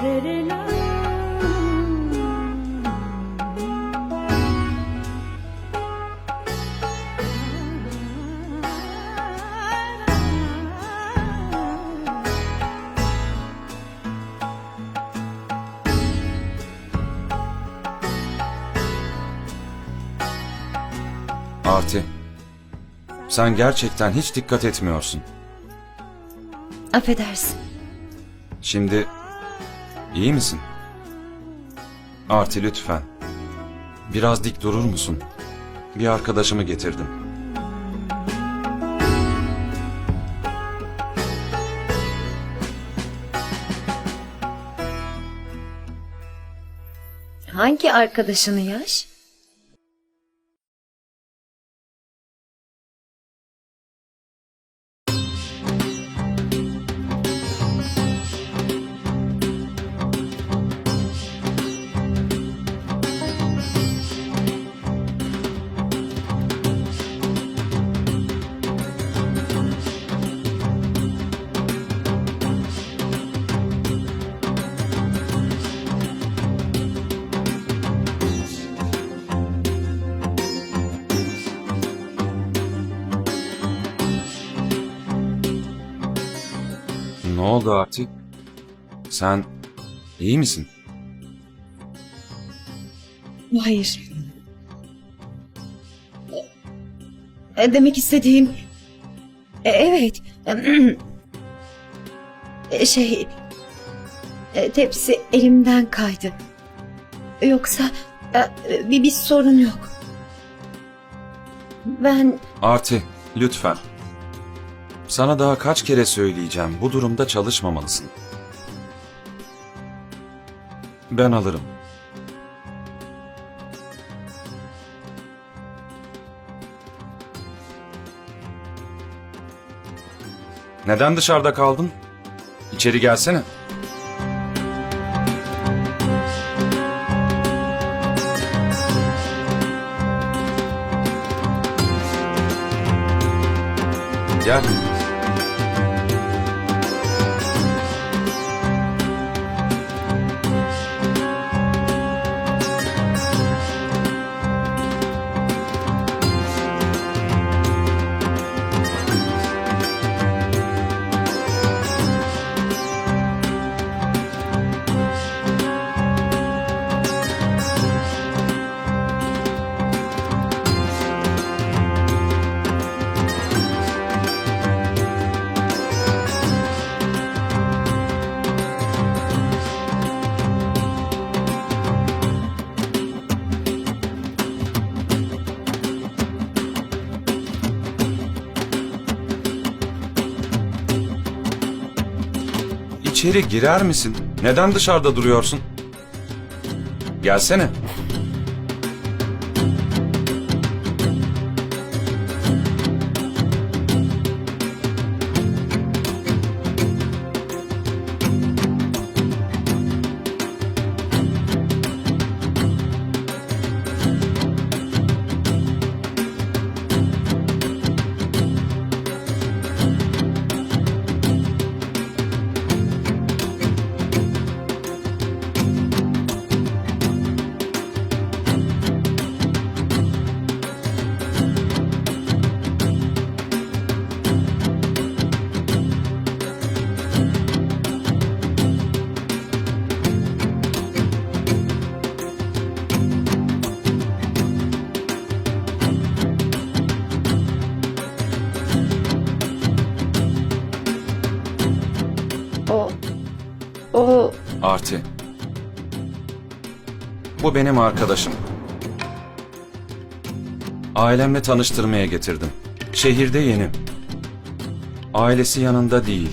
Arti. Sen gerçekten hiç dikkat etmiyorsun. Affedersin. Şimdi iyi misin? Arti lütfen. Biraz dik durur musun? Bir arkadaşımı getirdim. Hangi arkadaşını yaş? Oldu Arti? Sen iyi misin? Hayır. E, Demek istediğim... E, Evet. E, Şey... e, Tepsi elimden kaydı. Yoksa e, bir, bir sorun yok. Ben Arti, lütfen. Sana daha kaç kere söyleyeceğim. Bu durumda çalışmamalısın. Ben alırım. Neden dışarıda kaldın? İçeri gelsene. Gel. İçeri girer misin? Neden dışarıda duruyorsun? Gelsene. Bu benim arkadaşım. Ailemle tanıştırmaya getirdim. Şehirde yeni. Ailesi yanında değil.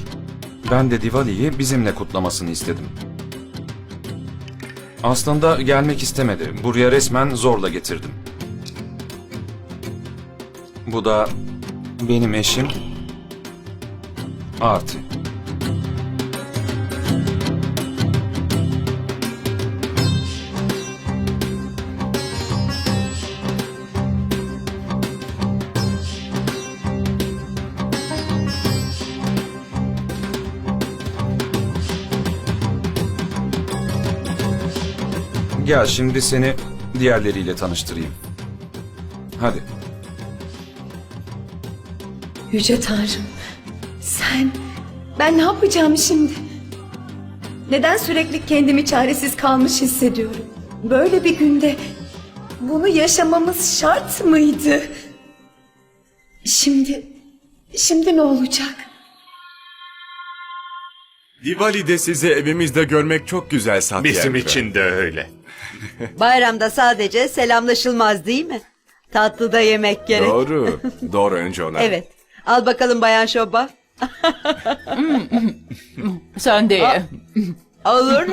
Ben de Diwali'yi bizimle kutlamasını istedim. Aslında gelmek istemedi. Buraya resmen zorla getirdim. Bu da benim eşim Arti. Gel şimdi seni diğerleriyle tanıştırayım. Hadi. Yüce Tanrım. Sen... Ben ne yapacağım şimdi? Neden sürekli kendimi çaresiz kalmış hissediyorum? Böyle bir günde bunu yaşamamız şart mıydı? Şimdi, şimdi ne olacak? Diwali'de sizi evimizde görmek çok güzel Satyendra. Bizim için de öyle. Bayramda sadece selamlaşılmaz değil mi? Tatlı da yemek gerek. Doğru. Doğru önce ona. Evet. Al bakalım Bayan Şoba. Sen de ye. Olur.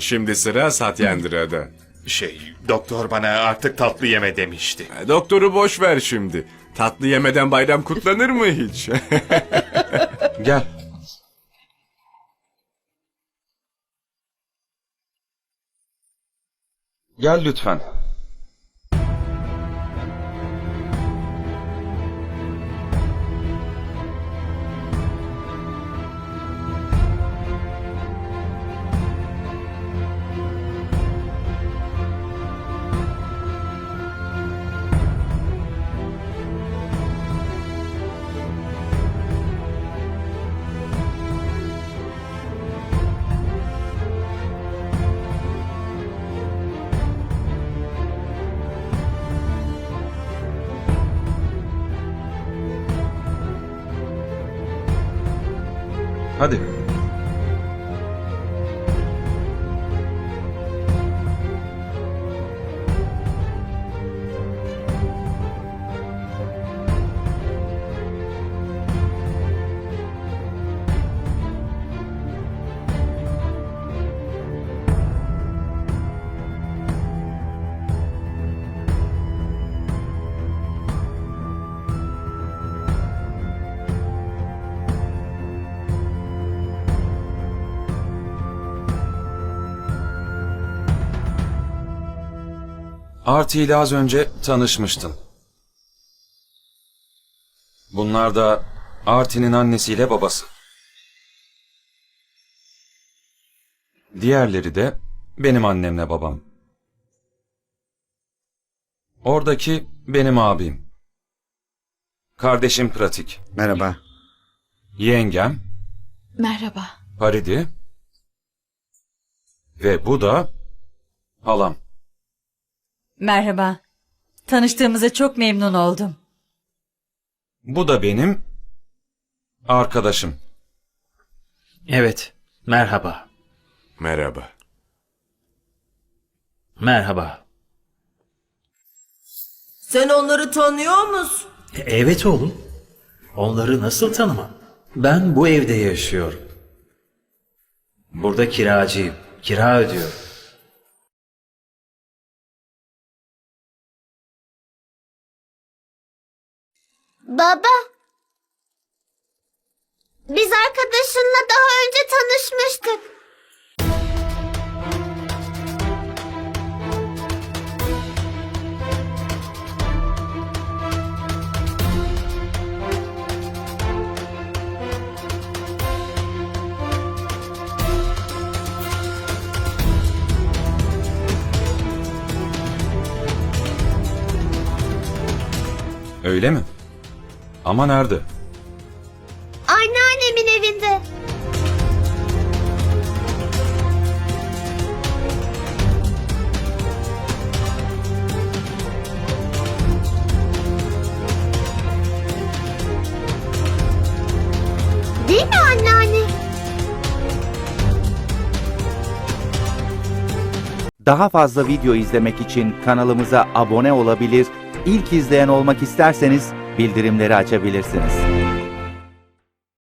Şimdi sıra Satyendra'da. Şey, doktor bana artık tatlı yeme demişti. Doktoru boş ver şimdi. Tatlı yemeden bayram kutlanır mı hiç? Gel. Gel lütfen. Hadi. Arti ile az önce tanışmıştın. Bunlar da Arti'nin annesiyle babası. Diğerleri de benim annemle babam. Oradaki benim abim. Kardeşim Pratik. Merhaba. Yengem Merhaba. Paridi. Ve bu da halam. Merhaba. Tanıştığımıza çok memnun oldum. Bu da benim arkadaşım. Evet, merhaba. Merhaba. Merhaba. Sen onları tanıyor musun? E, Evet oğlum. Onları nasıl tanımam? Ben bu evde yaşıyorum. Burada kiracıyım. Kira ödüyorum. Baba. Biz arkadaşınla daha önce tanışmıştık. Öyle mi? Ama nerede? Anneannemin evinde. Değil mi anneanne? Daha fazla video izlemek için kanalımıza abone olabilir, ilk izleyen olmak isterseniz bildirimleri açabilirsiniz.